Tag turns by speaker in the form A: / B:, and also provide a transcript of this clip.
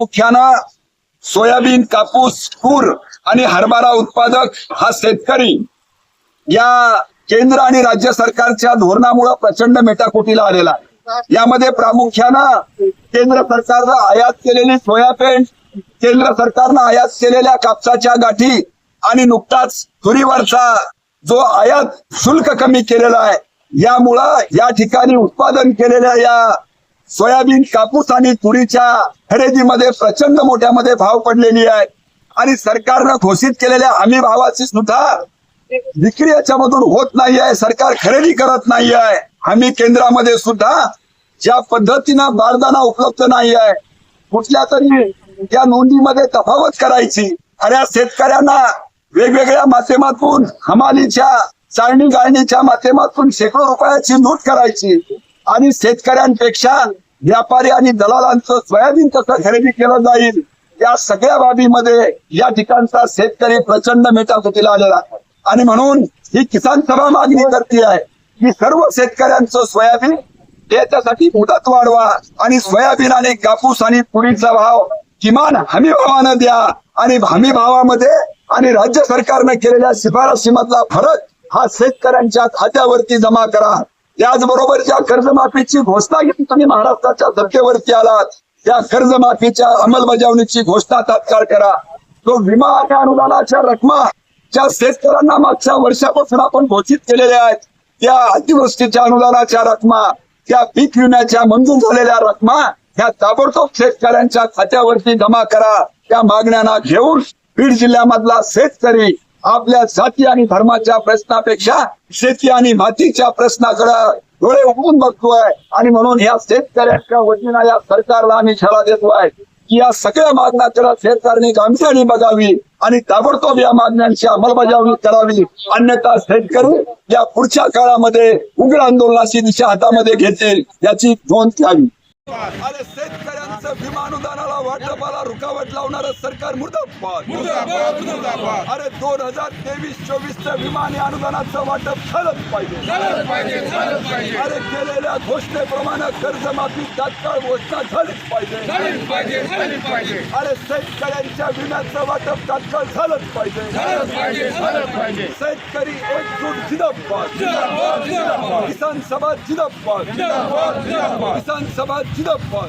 A: प्रामुख्यानं सोयाबीन कापूस तूर आणि हरभरा उत्पादक हा शेतकरी. या केंद्र आणि राज्य सरकारच्या धोरणामुळे प्रचंड मेटाकुटीला आलेला आहे. यामध्ये प्रामुख्यानं केंद्र सरकारनं आयात केलेली सोयाबीन केंद्र सरकारनं आयात केलेल्या कापसाच्या गाठी आणि नुकताच तुरीवरचा जो आयात शुल्क कमी केलेला आहे यामुळं या ठिकाणी उत्पादन केलेल्या या सोयाबीन कापूस आणि तुरीच्या खरेदीमध्ये प्रचंड मोठ्यामध्ये भाव पडलेली आहे. आणि सरकारनं घोषित केलेल्या हमी भावाची सुद्धा विक्री याच्यामधून होत नाही आहे. सरकार खरेदी करत नाही आहे. हमी केंद्रामध्ये सुद्धा ज्या पद्धतीनं बारदाना उपलब्ध नाही आहे कुठल्या तरी या नोंदीमध्ये तफावत करायची खऱ्या शेतकऱ्यांना वेगवेगळ्या माध्यमातून हमालीच्या चाळणी गाळणीच्या माध्यमातून शेकडो रुपयाची लूट करायची. आणि शेतकऱ्यांपेक्षा व्यापारी आणि दलालांचं सोयाबीन कसं खरेदी केलं जाईल. या सगळ्या बाबीमध्ये या ठिकाणचा शेतकरी प्रचंड मेटाकुटीला आलेला आणि म्हणून ही किसान सभा मागणी करते आहे की सर्व शेतकऱ्यांचं सोयाबीन त्याच्यासाठी मुदत वाढवा आणि सोयाबीन आणि कापूस आणि पुरीचा भाव किमान हमी भावानं द्या आणि हमी भावामध्ये आणि राज्य सरकारनं केलेल्या शिफारशीमधला फरक हा शेतकऱ्यांच्या खात्यावरती जमा करा. त्याचबरोबर ज्या कर्जमाफीची घोषणा घेऊन तुम्ही महाराष्ट्राच्या धर्तीवरती आलात त्या कर्जमाफीच्या अंमलबजावणीची घोषणा तात्काळ करा. तो विमा आणि अनुदानाच्या रकमा ज्या शेतकऱ्यांना मागच्या वर्षापासून आपण घोषित केलेल्या आहेत त्या अतिवृष्टीच्या अनुदानाच्या रकमा त्या पीक विम्याच्या मंजूर झालेल्या रकमा ह्या ताबडतोब शेतकऱ्यांच्या खात्यावरती जमा करा. त्या मागण्यांना घेऊन बीड जिल्ह्यामधला शेतकरी आपल्या जाती आणि धर्माच्या प्रश्नापेक्षा शेती आणि मातीच्या प्रश्नाकडे डोळे उघडून बघतोय. आणि म्हणून या शेतकऱ्यांच्या वतीनं या सरकारला आम्ही इशारा देतोय की या सगळ्या मागण्याकडे सरकारने गांभीर्याने बघावी आणि ताबडतोब या मागण्यांची अंमलबजावणी करावी. अन्यथा शेतकरी या पुढच्या काळामध्ये उग्र आंदोलनाची दिशा हातामध्ये घेतील याची नोंद घ्यावी. विमा अनुदानाला वाटपाला रुकावट लावणारं सरकार मुर्दाबाद. अरे दोन हजार तेवीस चोवीसचं विमा आणि अनुदानाचं वाटप झालंच पाहिजे. अरे केलेल्या घोषणेप्रमाणे कर्जमाफी तात्काळ घोषणा झालीच पाहिजे. अरे शेतकऱ्यांच्या विम्याचं वाटप तात्काळ झालंच पाहिजे. शेतकरी एकजूट जिंदाबाद. किसान सभा जिंदाबाद. किसान सभा
B: जिंदाबाद.